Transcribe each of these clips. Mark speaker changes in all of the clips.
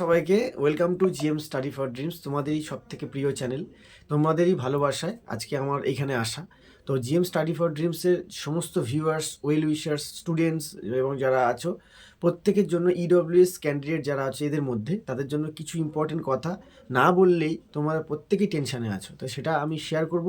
Speaker 1: সবাইকে welcome to GM study for dreams তোমাদেরই সব থেকে প্রিয় চ্যানেল তোমাদেরই ভালোবাসায় আজকে আমার এখানে আসা। তো জিএম স্টাডি ফর ড্রিমসের সমস্ত ভিউয়ার্স, ওয়েল উইশার্স, স্টুডেন্টস এবং যারা আছো, প্রত্যেকের জন্য ইডব্লিউএস ক্যান্ডিডেট যারা আছে এদের মধ্যে, তাদের জন্য কিছু ইম্পর্টেন্ট কথা না বললেই তোমরা প্রত্যেকেই টেনশানে আছো। তো সেটা আমি শেয়ার করব।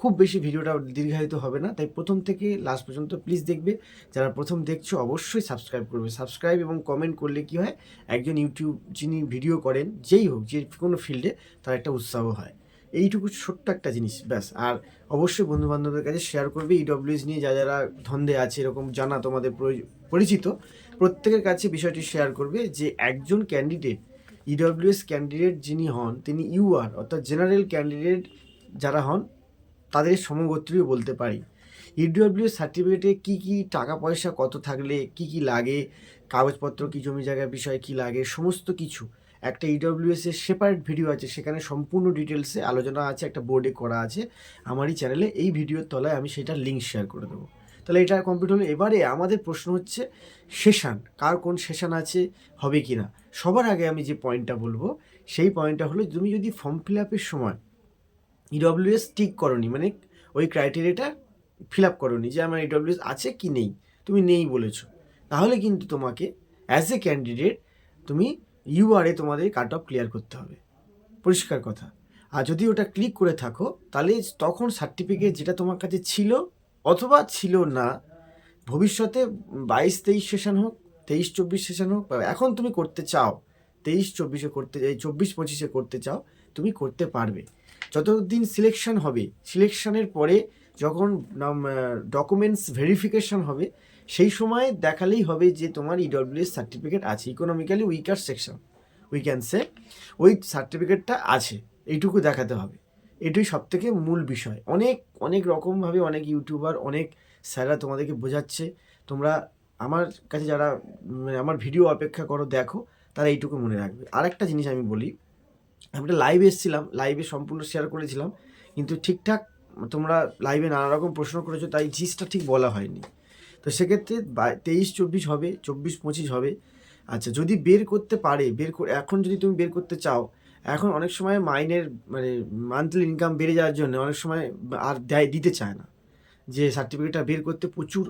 Speaker 1: খুব বেশি ভিডিওটা দীর্ঘায়িত হবে না, তাই প্রথম থেকে লাস্ট পর্যন্ত প্লিজ দেখবে। যারা প্রথম দেখছ, অবশ্যই সাবস্ক্রাইব করবে। সাবস্ক্রাইব এবং কমেন্ট করলে কি হয়, একজন ইউটিউব যিনি ভিডিও করেন, যেই হোক, যে কোনো ফিল্ডে তার একটা উৎসাহ হয়। এইটুকু ছোট্ট একটা জিনিস, ব্যাস। আর অবশ্যই বন্ধু বান্ধবদের কাছে শেয়ার করবে। ইডব্লিউএস নিয়ে যা যারা ধন্দে আছে, এরকম জানা তোমাদের পরিচিত, প্রত্যেকের কাছে বিষয়টি শেয়ার করবে যে একজন ক্যান্ডিডেট ইডব্লিউএস ক্যান্ডিডেট যিনি হন, তিনি ইউআর অর্থাৎ জেনারেল ক্যান্ডিডেট যারা হন, তাদের সমগোত্রীয় বলতে পারি। ইডব্লিউএস সার্টিফিকেটে কি কি টাকা পয়সা, কত থাকলে, কি কি লাগে, কাগজপত্র, কি জমি জায়গার বিষয়ে কি লাগে, সমস্ত কিছু একটা ইডব্লিউএস এর সেপারেট ভিডিও আছে, সেখানে সম্পূর্ণ ডিটেলসে আলোচনা আছে, একটা বোর্ডে করা আছে। আমারই চ্যানেলে এই ভিডিওর তলায় আমি সেটার লিঙ্ক শেয়ার করে দেবো। তাহলে এটা কমপ্লিট হলো। এবারে আমাদের প্রশ্ন হচ্ছে, সেশান, কার কোন সেশান আছে, হবে কি না সবার আগে আমি যে পয়েন্টটা বলব, সেই পয়েন্টটা হলো, তুমি যদি ফর্ম ফিল আপের সময় ইডব্লিউএস টিক করনি মানে ওই ক্রাইটেরিয়াটা ফিল আপ করনি যে আমার ইডব্লিউএস আছে কি নেই, তুমি নেই বলেছ। তাহলে কিন্তু তোমাকে অ্যাজ এ ক্যান্ডিডেট তুমি ইউআরএ তোমাদের কাট অফ ক্লিয়ার করতে হবে। পরিষ্কার কথা। আর যদি ওটা ক্লিক করে থাকো, তাহলে তখন সার্টিফিকেট যেটা তোমার কাছে ছিল অথবা ছিল না, ভবিষ্যতে বাইশ, তেইশ সেশন হোক, তেইশ, চব্বিশ সেশন হোক এখন তুমি করতে চাও, তেইশ, চব্বিশে করতে চব্বিশ, পঁচিশে করতে চাও, তুমি করতে পারবে। যতদিন সিলেকশন হবে সিলেকশনের পরে যখন ডকুমেন্টস ভেরিফিকেশন হবে সেই সময় দেখালেই হবে যে তোমার ইডব্লিউএস সার্টিফিকেট আছে। Economically weaker section we can say ওই সার্টিফিকেটটা আছে। এইটুকু দেখাতে হবে। এটাই সব থেকে মূল বিষয়। অনেক অনেক রকমভাবে অনেক ইউটিউবার অনেক স্যাররা তোমাদেরকে বোঝাচ্ছে। তোমরা আমার কাছে যারা উম, আমার ভিডিও অপেক্ষা করো দেখো তারা এইটুকু মনে রাখবে। আর একটা জিনিস আমি বলি আমি একটা লাইভে এসেছিলাম লাইভে সম্পূর্ণ শেয়ার করেছিলাম কিন্তু ঠিকঠাক তোমরা লাইভে নানা রকম প্রশ্ন করেছ, তাই জিসটা ঠিক বলা হয়নি। তো সেক্ষেত্রে তেইশ, চব্বিশ হবে, চব্বিশ, পঁচিশ হবে। আচ্ছা যদি বের করতে পারে, বের এখন যদি তুমি বের করতে চাও, এখন অনেক সময় মাইনের মানে মান্থলি ইনকাম বেড়ে যাওয়ার জন্য অনেক সময় আর দেয়, দিতে চায় না। যে সার্টিফিকেটটা বের করতে প্রচুর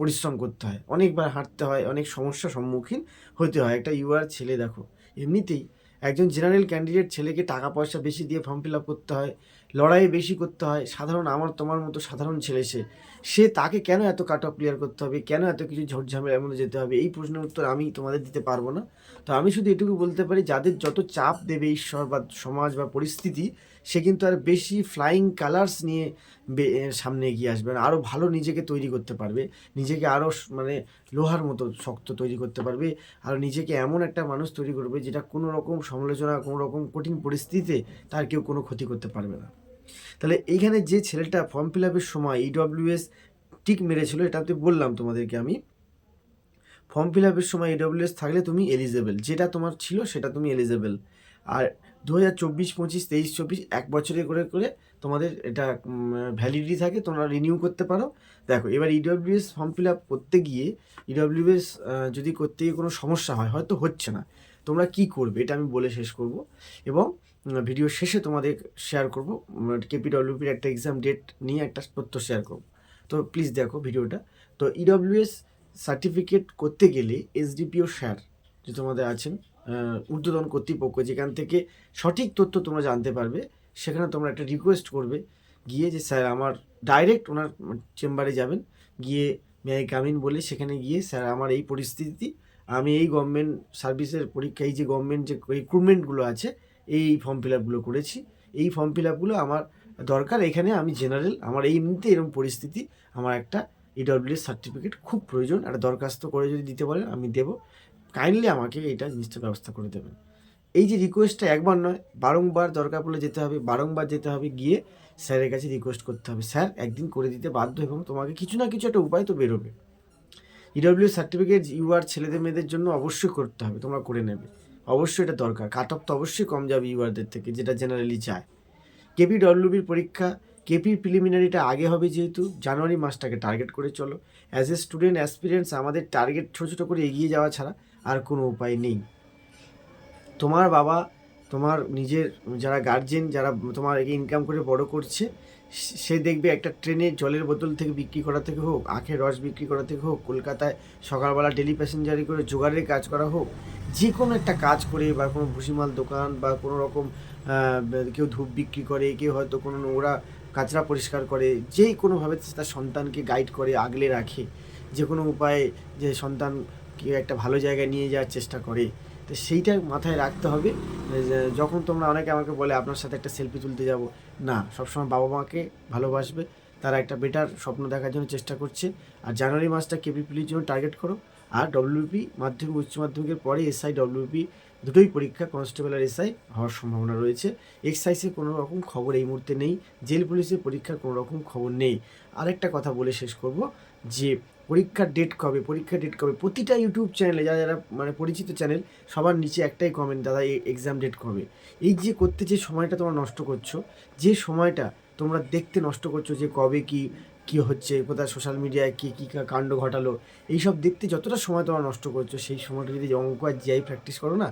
Speaker 1: পরিশ্রম করতে হয়। অনেকবার হাঁটতে হয়, অনেক সমস্যার সম্মুখীন হতে হয়। একটা ইউআর ছেলে দেখো, এমনিতেই একজন জেনারেল ক্যান্ডিডেট ছেলেকে টাকা পয়সা বেশি দিয়ে ফর্ম ফিল আপ করতে হয় লড়াই বেশি করতে হয়। সাধারণ আমার, তোমার মতো সাধারণ ছেলে সে। সে তাকে কেন এত কাট অফ ক্লিয়ার করতে হবে? কেন এত কিছু ঝট ঝামেলার মধ্যে যেতে হবে? এই প্রশ্নের উত্তর আমি তোমাদের দিতে পারব না। তো আমি শুধু এটুকু বলতে পারি, যাদের যত চাপ দেবে ঈশ্বর বা সমাজ বা পরিস্থিতি, সে কিন্তু আর বেশি ফ্লাইং কালার্স নিয়ে সামনে এগিয়ে আসবে আরও ভালো নিজেকে তৈরি করতে পারবে। নিজেকে আরও মানে লোহার মতো শক্ত তৈরি করতে পারবে। আর নিজেকে এমন একটা মানুষ তৈরি করবে, যেটা কোনো রকম সমালোচনা কোনো রকম কঠিন পরিস্থিতিতে তার কেউ কোনো ক্ষতি করতে পারবে না। তাহলে এইখানে যে ছেলেটা ফর্ম ফিল আপের সময় ইডব্লিউএস টিক মেরেছিল এটাতে বললাম তোমাদেরকে আমি। ফর্ম ফিল আপের সময় ইডব্লিউএস থাকলে তুমি এলিজেবল যেটা তোমার ছিল সেটা তুমি এলিজেবল আর দু হাজার চব্বিশ, পঁচিশ, তেইশ, চব্বিশ, এক বছরে করে করে তোমাদের এটা ভ্যালিডিটি থাকে, তোমরা রিনিউ করতে পারো। দেখো, এবার ইডব্লিউএস ফর্ম ফিল আপ করতে গিয়ে ইডব্লিউএস যদি করতে গিয়ে কোনো সমস্যা হয়, হয়তো হচ্ছে না। তোমরা কি করবে, এটা আমি বলে শেষ করব। এবং ভিডিও শেষে তোমাদের শেয়ার করব। কেপিডব্লিউপির একটা এক্সাম ডেট নিয়ে একটা তথ্য শেয়ার করব। তো প্লিজ দেখো ভিডিওটা তো ইডব্লিউএস সার্টিফিকেট করতে গেলে এসডিপিও স্যার যে তোমাদের আছেন ঊর্ধ্বতন কর্তৃপক্ষ, যেখান থেকে সঠিক তথ্য তোমরা জানতে পারবে, সেখানে তোমরা একটা রিকোয়েস্ট করবে গিয়ে যে, স্যার, আমার ডাইরেক্ট ওনার চেম্বারে যাবেন। গিয়ে মেয়ে কামিন বলে, সেখানে গিয়ে, স্যার, আমার এই পরিস্থিতি আমি এই গভর্নমেন্ট সার্ভিসের পরীক্ষা এই যে গভর্নমেন্ট যে রিক্রুটমেন্টগুলো আছে এই ফর্ম ফিল আপগুলো করেছি। এই ফর্ম ফিল আপগুলো আমার দরকার। এখানে আমি জেনারেল আমার এই মুহূর্তে এরকম পরিস্থিতি, আমার একটা ইডব্লিউএস সার্টিফিকেট খুব প্রয়োজন। একটা দরখাস্ত করে যদি দিতে বলেন, আমি দেবো। কাইন্ডলি আমাকে এটা জিনিসটা ব্যবস্থা করে দেবেন। এই যে রিকোয়েস্টটা একবার নয়, বারংবার দরকার পড়লে যেতে হবে, বারংবার যেতে হবে, গিয়ে স্যারের কাছে রিকোয়েস্ট করতে হবে। স্যার, একদিন করে দিতে বাধ্য এবং তোমাকে কিছু না কিছু একটা উপায় তো বেরোবে। ইডব্লিউ সার্টিফিকেট ইউআর ছেলেদের, মেয়েদের জন্য অবশ্যই করতে হবে, তোমরা করে নেবে। অবশ্যই এটা দরকার। কাট অফ তো অবশ্যই কম যাবে ইউআরদের থেকে, যেটা জেনারেলি চায়। কেপি ডব্লিউবির পরীক্ষা কেপির প্রিলিমিনারিটা আগে হবে যেহেতু জানুয়ারি মাসটাকে টার্গেট করে চলো। অ্যাজ এ স্টুডেন্ট অ্যাসপিরিয়েন্স আমাদের টার্গেট ছোটো ছোটো করে এগিয়ে যাওয়া ছাড়া আর কোনো উপায় নেই। তোমার বাবা তোমার নিজের, যারা গার্জেন যারা তোমার ইনকাম করে বড় করছে, সে- দেখবে একটা ট্রেনে জলের বোতল থেকে বিক্রি করা থেকে হোক, আখের রস বিক্রি করা থেকে হোক, কলকাতায় সকালবেলা ডেলি প্যাসেঞ্জারি করে জোগাড়ের কাজ করা হোক, যে কোনো একটা কাজ করে বা কোনো ভুসিমাল দোকান বা কোনো রকম কেউ ধূপ বিক্রি করে, কেউ হয়তো কোনো নোংরা কাচরা পরিষ্কার করে, যেই কোনোভাবে তার সন্তানকে গাইড করে, আগলে রাখে, যে কোনো উপায়ে যে সন্তানকে একটা ভালো জায়গায় নিয়ে যাওয়ার চেষ্টা করে তো সেইটা মাথায় রাখতে হবে যখন তোমরা অনেকে আমাকে বলে, আপনার সাথে একটা সেলফি তুলতে যাব। না, সবসময় বাবা মাকে ভালোবাসবে। তারা একটা বেটার স্বপ্ন দেখার জন্য চেষ্টা করছে। আর জানুয়ারি মাসটা কেপিপিলির জন্য টার্গেট করো। আর ডব্লিউপি মাধ্যমিক, উচ্চ মাধ্যমিকের পরে এসআই ডব্লিউপি দুটোই পরীক্ষা কনস্টেবল আর এসআই হওয়ার সম্ভাবনা রয়েছে। এক্সাইসে কোনো রকম খবর এই মুহূর্তে নেই। জেল পুলিশের পরীক্ষার কোনো রকম খবর নেই। আরেকটা কথা বলে শেষ করব। যে পরীক্ষার ডেট কবে, পরীক্ষার ডেট কবে, প্রতিটা ইউটিউব চ্যানেলে যারা যারা মানে পরিচিত চ্যানেল সবার নিচে একটাই কমেন্ট দাদা, এই এক্সাম ডেট কবে? এই যে করতে যে সময়টা তোমরা নষ্ট করছ, যে সময়টা তোমরা দেখতে নষ্ট করছ যে কবে কি কি হচ্ছে, কোথায় সোশ্যাল মিডিয়ায় কী কী কাণ্ড ঘটালো, এইসব দেখতে যতটা সময় তোমরা নষ্ট করছ, সেই সময়টা যদি অঙ্ক আর জিআই প্র্যাকটিস করো না,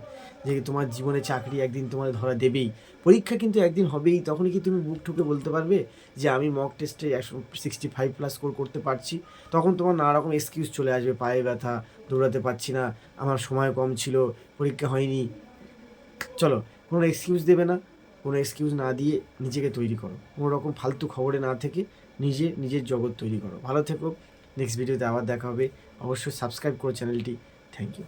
Speaker 1: যে তোমার জীবনে চাকরি একদিন তোমার ধরা দেবেই, পরীক্ষা কিন্তু একদিন হবেই, তখনই কি তুমি বুক ঠুকে বলতে পারবে যে আমি মক টেস্টে একশো সিক্সটি ফাইভ প্লাস স্কোর করতে পারছি, তখন তোমার নানা রকম এক্সকিউজ চলে আসবে, পায়ে ব্যথা, দৌড়াতে পারছি না, আমার সময় কম ছিল, পরীক্ষা হয়নি, চলো, কোনো এক্সকিউজ দেবে না কোনো এক্সকিউজ না দিয়ে নিজেকে তৈরি করো। কোনো রকম ফালতু খবরে না থেকে নিজে নিজের জগৎ তৈরি করো। ভালো থেকো। নেক্সট ভিডিওতে আবার দেখা হবে। অবশ্যই সাবস্ক্রাইব করো চ্যানেলটি থ্যাংক ইউ